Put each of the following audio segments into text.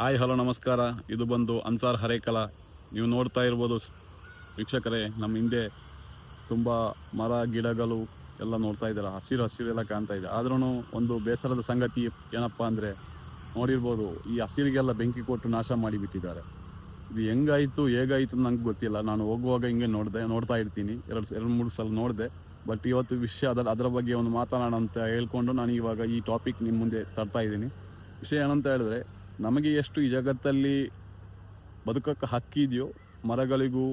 Hi, hello, ನಮಸ್ಕಾರ. ಇದು ಬಂದು ಅನ್ಸಾರ್ ಹರೇಕಲ. ನೀವು ನೋಡ್ತಾ ಇರ್ಬೋದು ವೀಕ್ಷಕರೇ, ನಮ್ಮ ಹಿಂದೆ ತುಂಬ ಮರ, ಗಿಡಗಳು ಎಲ್ಲ ನೋಡ್ತಾ ಇದ್ದಾರೆ. ಹಸಿರು ಹಸಿರೆಲ್ಲ ಕಾಣ್ತಾ ಇದೆ. ಆದ್ರೂ ಒಂದು ಬೇಸರದ ಸಂಗತಿ ಏನಪ್ಪ ಅಂದರೆ, ನೋಡಿರ್ಬೋದು ಈ ಹಸಿರಿಗೆಲ್ಲ ಬೆಂಕಿ ಕೊಟ್ಟು ನಾಶ ಮಾಡಿಬಿಟ್ಟಿದ್ದಾರೆ. ಇದು ಹೆಂಗಾಯಿತು, ಹೇಗಾಯಿತು ನಂಗೆ ಗೊತ್ತಿಲ್ಲ. ನಾನು ಹೋಗುವಾಗ ಹಿಂಗೆ ನೋಡಿದೆ, ನೋಡ್ತಾ ಇರ್ತೀನಿ. ಎರಡು ಎರಡು ಮೂರು ಸಲ ನೋಡಿದೆ. ಬಟ್ ಇವತ್ತು ವಿಷಯ ಅದರ ಅದರ ಬಗ್ಗೆ ಒಂದು ಮಾತನಾಡೋಣ ಅಂತ ಹೇಳ್ಕೊಂಡು ನಾನು ಇವಾಗ ಈ ಟಾಪಿಕ್ ನಿಮ್ಮ ಮುಂದೆ ತರ್ತಾ ಇದ್ದೀನಿ. ವಿಷಯ ಏನಂತ ಹೇಳಿದ್ರೆ ನಮಗೆ ಎಷ್ಟು ಈ ಜಗತ್ತಲ್ಲಿ ಬದುಕಕ್ಕೆ ಹಕ್ಕಿದೆಯೋ ಮರಗಳಿಗೂ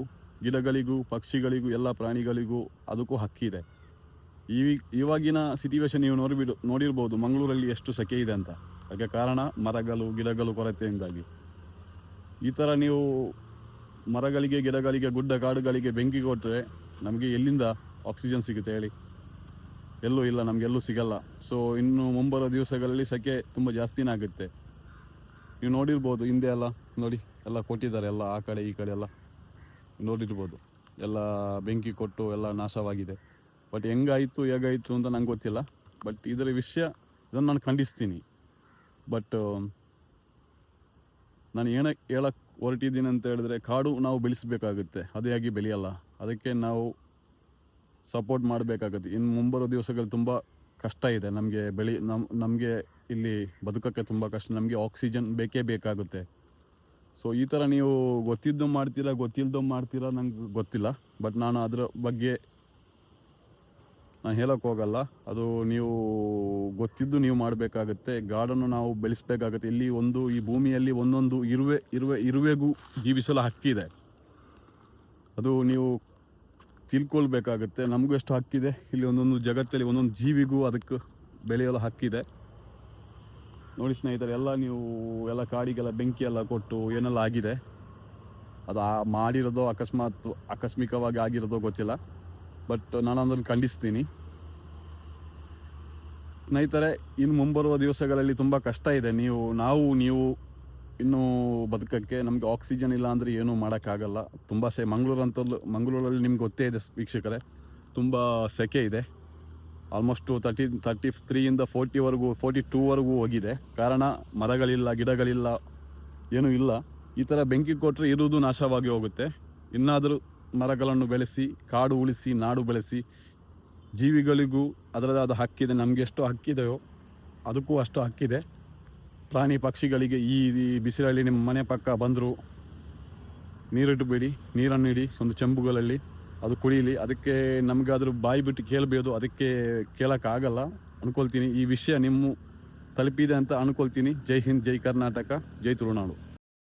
ಗಿಡಗಳಿಗೂ ಪಕ್ಷಿಗಳಿಗೂ ಎಲ್ಲ ಪ್ರಾಣಿಗಳಿಗೂ ಅದಕ್ಕೂ ಹಕ್ಕಿದೆ ಈ ಇವಾಗಿನ ಸಿಚುವೇಶನ್ ನೀವು ನೋಡಿಬಿಡು ನೋಡಿರ್ಬೋದು ಮಂಗಳೂರಲ್ಲಿ ಎಷ್ಟು ಸೆಕೆ ಇದೆ ಅಂತ. ಅದಕ್ಕೆ ಕಾರಣ ಮರಗಳು, ಗಿಡಗಳು ಕೊರತೆಯಿಂದಾಗಿ ಈ ಥರ ನೀವು ಮರಗಳಿಗೆ, ಗಿಡಗಳಿಗೆ, ಗುಡ್ಡ ಕಾಡುಗಳಿಗೆ ಬೆಂಕಿ ಕೊಟ್ಟರೆ ನಮಗೆ ಎಲ್ಲಿಂದ ಆಕ್ಸಿಜನ್ ಸಿಗುತ್ತೆ ಹೇಳಿ? ಎಲ್ಲೂ ಇಲ್ಲ, ನಮಗೆಲ್ಲೂ ಸಿಗಲ್ಲ. ಸೊ ಇನ್ನು ಮುಂಬರೋ ದಿವಸಗಳಲ್ಲಿ ಸೆಕೆ ತುಂಬ ಜಾಸ್ತಿನೇ ಆಗುತ್ತೆ. ನೀವು ನೋಡಿರ್ಬೋದು, ಹಿಂದೆ ಎಲ್ಲ ನೋಡಿ, ಎಲ್ಲ ಕೊಟ್ಟಿದ್ದಾರೆ, ಎಲ್ಲ ಆ ಕಡೆ ಈ ಕಡೆ ಎಲ್ಲ ನೋಡಿರ್ಬೋದು. ಎಲ್ಲ ಬೆಂಕಿ ಕೊಟ್ಟು ಎಲ್ಲ ನಾಶವಾಗಿದೆ. ಬಟ್ ಹೆಂಗಾಯಿತು, ಹೇಗಾಯಿತು ಅಂತ ನಂಗೆ ಗೊತ್ತಿಲ್ಲ. ಬಟ್ ಇದರ ವಿಷಯ, ಇದನ್ನು ನಾನು ಖಂಡಿಸ್ತೀನಿ. ಬಟ್ ನಾನು ಏನ ಹೇಳಕ್ಕೆ ಹೊರಟಿದ್ದೀನಿ ಅಂತ ಹೇಳಿದ್ರೆ ಕಾಡು ನಾವು ಬೆಳೆಸಬೇಕಾಗುತ್ತೆ. ಅದೇ ಆಗಿ ಬೆಳೆಯಲ್ಲ. ಅದಕ್ಕೆ ನಾವು ಸಪೋರ್ಟ್ ಮಾಡಬೇಕಾಗುತ್ತೆ. ಇನ್ನು ಮುಂಬರೋ ದಿವಸಗಳು ತುಂಬ ಕಷ್ಟ ಇದೆ. ನಮಗೆ ಬೆಳಿ, ನಮ್, ನಮಗೆ ಇಲ್ಲಿ ಬದುಕೋಕ್ಕೆ ತುಂಬ ಕಷ್ಟ. ನಮಗೆ ಆಕ್ಸಿಜನ್ ಬೇಕೇ ಬೇಕಾಗುತ್ತೆ. ಸೊ ಈ ಥರ ನೀವು ಗೊತ್ತಿದ್ದು ಮಾಡ್ತೀರಾ ಗೊತ್ತಿಲ್ಲದೋ ಮಾಡ್ತೀರಾ ನಂಗೆ ಗೊತ್ತಿಲ್ಲ. ಬಟ್ ನಾನು ಅದರ ಬಗ್ಗೆ ನಾನು ಹೇಳೋಕ್ಕೆ ಹೋಗಲ್ಲ. ಅದು ನೀವು ಗೊತ್ತಿದ್ದು ನೀವು ಮಾಡಬೇಕಾಗುತ್ತೆ. ಗಾರ್ಡನ್ನು ನಾವು ಬೆಳೆಸಬೇಕಾಗುತ್ತೆ. ಇಲ್ಲಿ ಒಂದು, ಈ ಭೂಮಿಯಲ್ಲಿ ಒಂದೊಂದು ಇರುವೆ ಇರುವೆ, ಇರುವೆಗೂ ಜೀವಿಸಲು ಹಕ್ಕಿದೆ. ಅದು ನೀವು ತಿಳ್ಕೊಳ್ಬೇಕಾಗುತ್ತೆ. ನಮಗೂ ಎಷ್ಟು ಹಕ್ಕಿದೆ. ಇಲ್ಲಿ ಒಂದೊಂದು ಜಗತ್ತಲ್ಲಿ ಒಂದೊಂದು ಜೀವಿಗೂ ಅದಕ್ಕೆ ಬೆಳೆಯಲು ಹಕ್ಕಿದೆ. ನೋಡಿ ಸ್ನೇಹಿತರೆ, ಎಲ್ಲ ನೀವು ಎಲ್ಲ ಕಾಡಿಗೆಲ್ಲ ಬೆಂಕಿ ಎಲ್ಲ ಕೊಟ್ಟು ಏನೆಲ್ಲ ಆಗಿದೆ? ಅದು ಮಾಡಿರೋದೋ ಅಕಸ್ಮಾತ್ ಆಕಸ್ಮಿಕವಾಗಿ ಆಗಿರೋದೋ ಗೊತ್ತಿಲ್ಲ. ಬಟ್ ನಾನು ಅದನ್ನು ಖಂಡಿಸ್ತೀನಿ. ಸ್ನೇಹಿತರೆ, ಇನ್ನು ಮುಂಬರುವ ದಿವಸಗಳಲ್ಲಿ ತುಂಬ ಕಷ್ಟ ಇದೆ. ನೀವು, ನಾವು, ನೀವು ಇನ್ನು ಬದುಕಕ್ಕೆ ನಮಗೆ ಆಕ್ಸಿಜನ್ ಇಲ್ಲ ಅಂದರೆ ಏನೂ ಮಾಡೋಕ್ಕಾಗಲ್ಲ. ತುಂಬ ಸೆ ಮಂಗಳೂರು ಅಂತಲ್ಲೂ ಮಂಗಳೂರಲ್ಲಿ ನಿಮ್ಗೆ ಗೊತ್ತೇ ಇದೆ ವೀಕ್ಷಕರೇ, ತುಂಬ ಸೆಕೆ ಇದೆ. ಆಲ್ಮೋಸ್ಟು ತರ್ಟಿ ತರ್ಟಿ ತ್ರೀಯಿಂದ ಫೋರ್ಟಿವರೆಗೂ ಫೋರ್ಟಿ ಟೂವರೆಗೂ ಹೋಗಿದೆ. ಕಾರಣ ಮರಗಳಿಲ್ಲ, ಗಿಡಗಳಿಲ್ಲ, ಏನೂ ಇಲ್ಲ. ಈ ಥರ ಬೆಂಕಿ ಕೊಟ್ಟರೆ ಇರುವುದು ನಾಶವಾಗಿ ಹೋಗುತ್ತೆ. ಇನ್ನಾದರೂ ಮರಗಳನ್ನು ಬೆಳೆಸಿ, ಕಾಡು ಉಳಿಸಿ, ನಾಡು ಬೆಳೆಸಿ, ಜೀವಿಗಳಿಗೂ ಅದರದಾದ ಹಕ್ಕಿದೆ. ನಮಗೆ ಎಷ್ಟು ಹಕ್ಕಿದೆಯೋ, ಅದಕ್ಕೂ ಅಷ್ಟು ಹಕ್ಕಿದೆ. ಪ್ರಾಣಿ ಪಕ್ಷಿಗಳಿಗೆ ಈ ಬಿಸಿಲಲ್ಲಿ ನಿಮ್ಮ ಮನೆ ಪಕ್ಕ ಬಂದರು ನೀರಿಟ್ಟುಬೇಡಿ ನೀರನ್ನು ಇಡಿ ಒಂದು ಚೆಂಬುಗಳಲ್ಲಿ ಅದು ಕುಡಿಯಲಿ ಅದಕ್ಕೆ ನಮಗಾದರೂ ಬಾಯಿ ಬಿಟ್ಟು ಕೇಳಬೇಕು ಅದಕ್ಕೆ ಕೇಳೋಕ್ಕಾಗಲ್ಲ. ಅನ್ಕೊಳ್ತೀನಿ, ಈ ವಿಷಯ ನಿಮ್ಮ ತಲುಪಿದೆ ಅಂತ ಅನ್ಕೊಳ್ತೀನಿ. ಜೈ ಹಿಂದ್, ಜೈ ಕರ್ನಾಟಕ, ಜೈ ತುಳುನಾಡು.